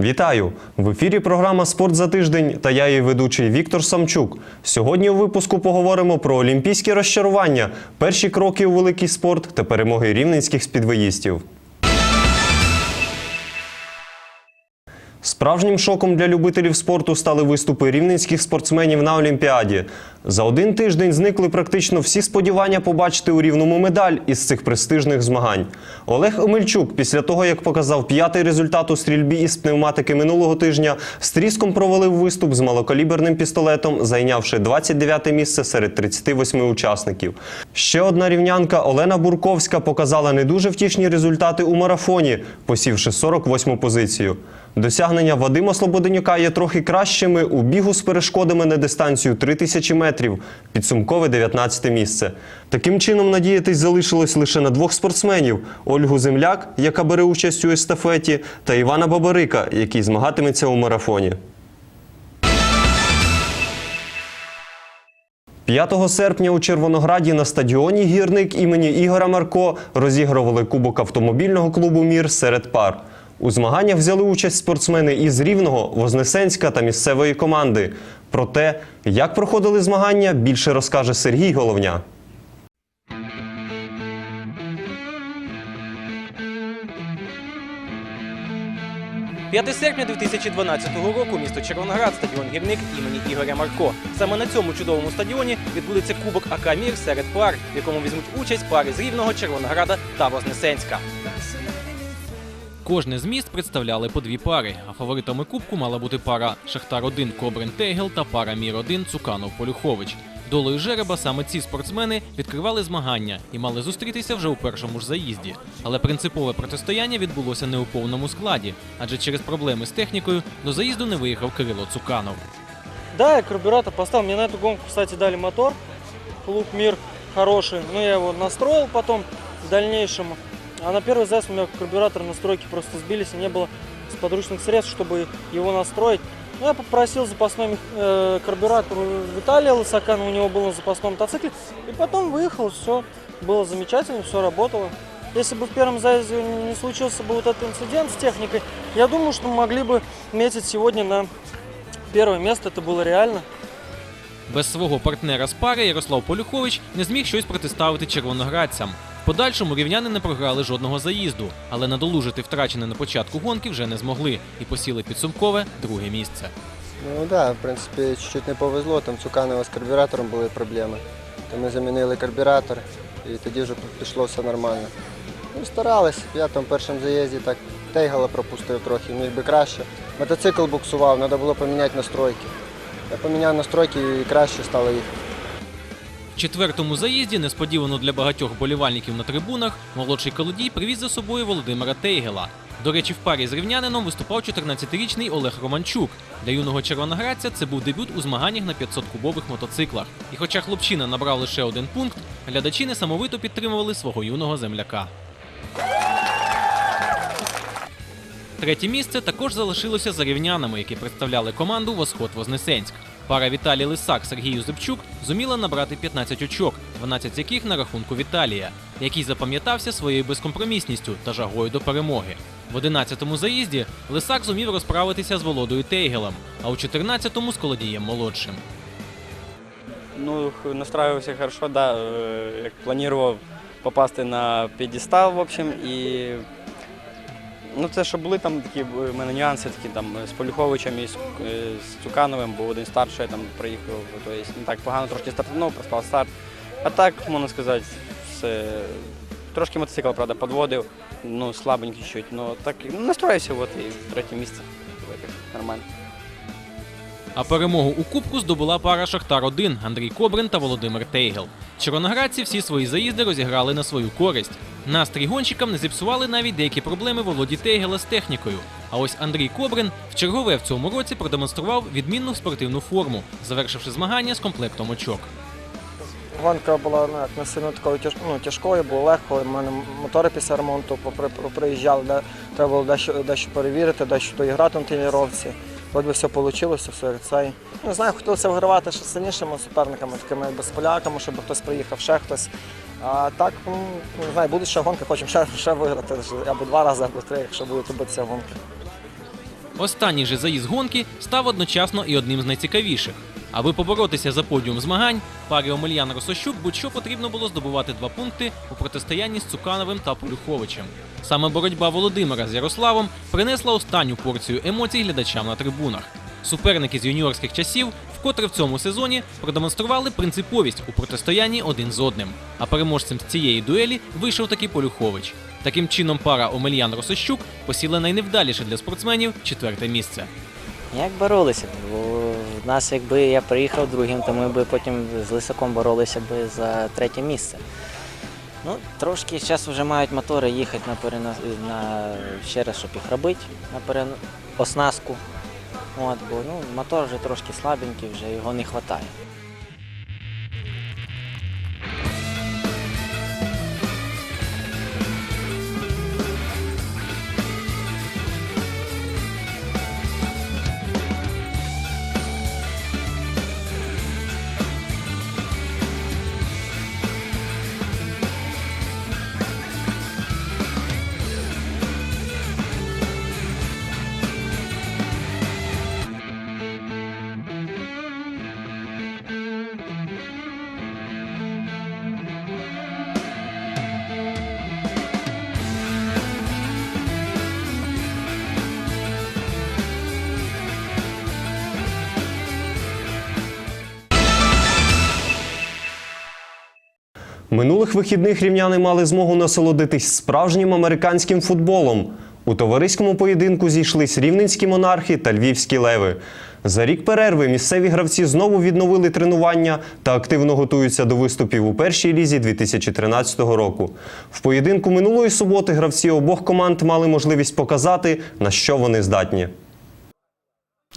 Вітаю! В ефірі програма Спорт за тиждень та я її ведучий Віктор Самчук. Сьогодні у випуску поговоримо про олімпійські розчарування, перші кроки у великий спорт та перемоги рівненських спідвоїстів. Справжнім шоком для любителів спорту стали виступи рівненських спортсменів на Олімпіаді. За один тиждень зникли практично всі сподівання побачити у рівному медаль із цих престижних змагань. Олег Омельчук, після того як показав п'ятий результат у стрільбі із пневматики минулого тижня, з тріском провалив виступ з малокаліберним пістолетом, зайнявши 29 місце серед 38 учасників. Ще одна рівнянка Олена Бурковська показала не дуже втішні результати у марафоні, посівши 48 позицію. Досягнення Вадима Слободенюка є трохи кращими у бігу з перешкодами на дистанцію 3000 метрів, підсумкове 19 місце. Таким чином, надіятись залишилось лише на двох спортсменів: Ольгу Земляк, яка бере участь у естафеті, та Івана Бабарика, який змагатиметься у марафоні. 5 серпня у Червонограді на стадіоні гірник імені Ігора Марко розігрували Кубок автомобільного клубу Мір серед пар. У змаганнях взяли участь спортсмени із Рівного, Вознесенська та місцевої команди. Про те, як проходили змагання, більше розкаже Сергій Головня. 5 серпня 2012 року місто Червоноград, стадіон гірник імені Ігоря Марко. Саме на цьому чудовому стадіоні відбудеться Кубок АК Мір серед пар, в якому візьмуть участь пари з Рівного, Червонограда та Вознесенська. Кожне з міст представляли по дві пари, а фаворитами кубку мала бути пара Шахтар 1 Кобрин Тегел та пара Мір 1 Цуканов Полюхович. Долою жереба саме ці спортсмени відкривали змагання і мали зустрітися вже у першому ж заїзді. Але принципове протистояння відбулося не у повному складі, адже через проблеми з технікою до заїзду не виїхав Кирило Цуканов. Да, я карбюратор поставил. Мне на эту гонку, кстати, дали мотор. Клуб Мир хороший. Но я его настроил потом в дальнейшем. А на первый заезд у меня карбюратор настройки просто сбились. и Не было подручных средств, чтобы его настроить. Ну, Я попросил запасной мех- э, карбюратор у Виталия Лысакана, у него был на запасном мотоцикле. И потом выехал, все было замечательно, все работало. Если бы в первом заезде не случился бы вот этот инцидент с техникой, я думаю, что мы могли бы метить сегодня на первое место. Это было реально. Без свого партнера з пари Ярослав Полюхович не зміг щось протиставити червоноградцям. Подальшому рівняни не програли жодного заїзду, але надолужити втрачене на початку гонки вже не змогли і посіли підсумкове друге місце. Ну так, да, в принципі, чуть-чуть не повезло, там Цуканова з карбюратором були проблеми. То ми замінили карбюратор і тоді вже пішло все нормально. Ну, старались, я там в першому заїзді так тейгала пропустив трохи, міг би краще. Мотоцикл буксував, треба було поміняти настройки. Я поміняв настройки і краще стало їхати. Четвертому заїзді, несподівано для багатьох болівальників на трибунах, молодший колодій привіз за собою Володимира Тейгела. До речі, в парі з рівнянином виступав 14-річний Олег Романчук. Для юного червоноградця це був дебют у змаганнях на 500-кубових мотоциклах. І хоча хлопчина набрав лише один пункт, глядачі несамовито підтримували свого юного земляка. Третє місце також залишилося за рівнянами, які представляли команду Восход Вознесенськ. Пара Віталій Лисак Сергій Юзепчук зуміла набрати 15 очок, 12 з яких на рахунку Віталія, який запам'ятався своєю безкомпромісністю та жагою до перемоги. В 11-му заїзді Лисак зумів розправитися з Володою Тейгелем, а у 14-му з Колодієм молодшим. Ну, настраивался хорошо, да. э, Як планував попасти на п'єдестал, в общем, і ну, це що були там такі в мене нюанси, такі там з Полюховичем і з, е, з Цукановим, бо один старший, там приїхав, тобто не так погано трошки стартував, проспав старт. А так, можна сказати, все. Трошки мотоцикл, правда, подводив, ну, слабенький чуть, ну так ну, настроївся, от і третє місце. Нормально. А перемогу у Кубку здобула пара Шахтар 1 Андрій Кобрин та Володимир Тейгел. Червоноградці всі свої заїзди розіграли на свою користь. Настрій гонщикам не зіпсували навіть деякі проблеми Володі Тейгела з технікою. А ось Андрій Кобрин вчергове в цьому році продемонстрував відмінну спортивну форму, завершивши змагання з комплектом очок. Гонка була ну, як не сильно такою тяж, ну, тяжкою, було легко. У мене мотори після ремонту приїжджали, де треба було дещо, дещо перевірити, дещо доіграти на тренувці. Вроді все вийшло, все цей. Не знаю, хотілося вигравати ще сильнішими суперниками, такими якби з поляками, щоб хтось приїхав, ще хтось. А так, ну, не знаю, будуть ще гонки, хочемо ще, ще виграти, або два рази, або три, якщо будуть робитися гонки. Останній же заїзд гонки став одночасно і одним з найцікавіших. Аби поборотися за подіум змагань, парі Омельян Росощук будь-що потрібно було здобувати два пункти у протистоянні з Цукановим та Полюховичем. Саме боротьба Володимира з Ярославом принесла останню порцію емоцій глядачам на трибунах. Суперники з юніорських часів вкотре в цьому сезоні продемонстрували принциповість у протистоянні один з одним. А переможцем з цієї дуелі вийшов таки Полюхович. Таким чином, пара Омельян Росощук посіла найневдаліше для спортсменів четверте місце. Як боролися? Бо в нас, якби я приїхав другим, то ми б потім з Лисаком боролися б за третє місце. Ну, трошки зараз вже мають мотори їхати на, перенос... на ще раз, щоб їх робити на перен... оснастку. От, бо ну, мотор вже трошки слабенький, вже його не вистачає. Минулих вихідних рівняни мали змогу насолодитись справжнім американським футболом. У товариському поєдинку зійшлись рівненські монархи та львівські леви. За рік перерви місцеві гравці знову відновили тренування та активно готуються до виступів у першій лізі 2013 року. В поєдинку минулої суботи гравці обох команд мали можливість показати, на що вони здатні.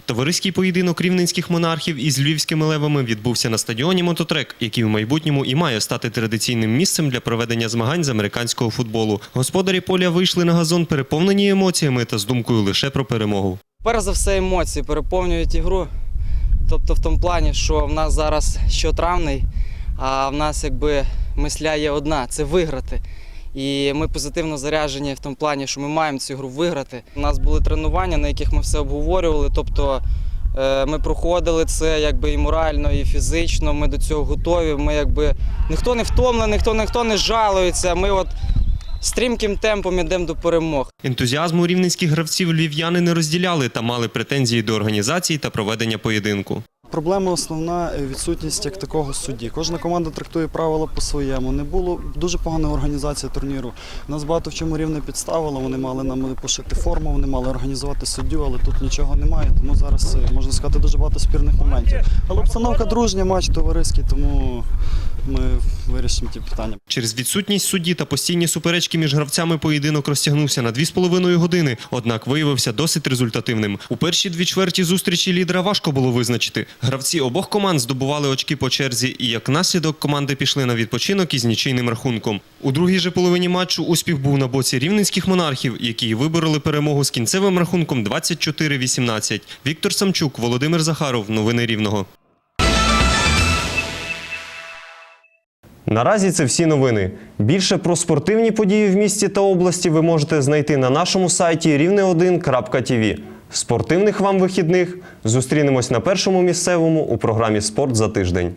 Товариський поєдинок рівненських монархів із львівськими левами відбувся на стадіоні Мототрек, який в майбутньому і має стати традиційним місцем для проведення змагань з американського футболу. Господарі поля вийшли на газон переповнені емоціями та з думкою лише про перемогу. Перш за все емоції переповнюють ігру. Тобто в тому плані, що в нас зараз щотравний, а в нас якби мисля є одна це виграти. І ми позитивно заряджені в тому плані, що ми маємо цю гру виграти. У нас були тренування, на яких ми все обговорювали. Тобто е, ми проходили це якби і морально, і фізично. Ми до цього готові. Ми якби ніхто не втомлений, ніхто ніхто не жалується. Ми от стрімким темпом йдемо до перемог. Ентузіазму рівненських гравців львів'яни не розділяли та мали претензії до організації та проведення поєдинку. Проблема основна е, відсутність як такого судді. Кожна команда трактує правила по-своєму. Не було дуже погана організація турніру. Нас багато в чому рівне підставило. Вони мали нам пошити форму, вони мали організувати суддю, але тут нічого немає. Тому зараз е, можна сказати дуже багато спірних моментів. Але обстановка дружня, матч товариський, тому ми вирішимо ті питання. Через відсутність судді та постійні суперечки між гравцями поєдинок розтягнувся на 2,5 години, однак виявився досить результативним. У перші дві чверті зустрічі лідера важко було визначити. Гравці обох команд здобували очки по черзі, і як наслідок команди пішли на відпочинок із нічийним рахунком. У другій же половині матчу успіх був на боці рівненських монархів, які вибороли перемогу з кінцевим рахунком 24-18. Віктор Самчук, Володимир Захаров. Новини Рівного. Наразі це всі новини. Більше про спортивні події в місті та області ви можете знайти на нашому сайті рівне1.тв. Спортивних вам вихідних зустрінемось на першому місцевому у програмі Спорт за тиждень.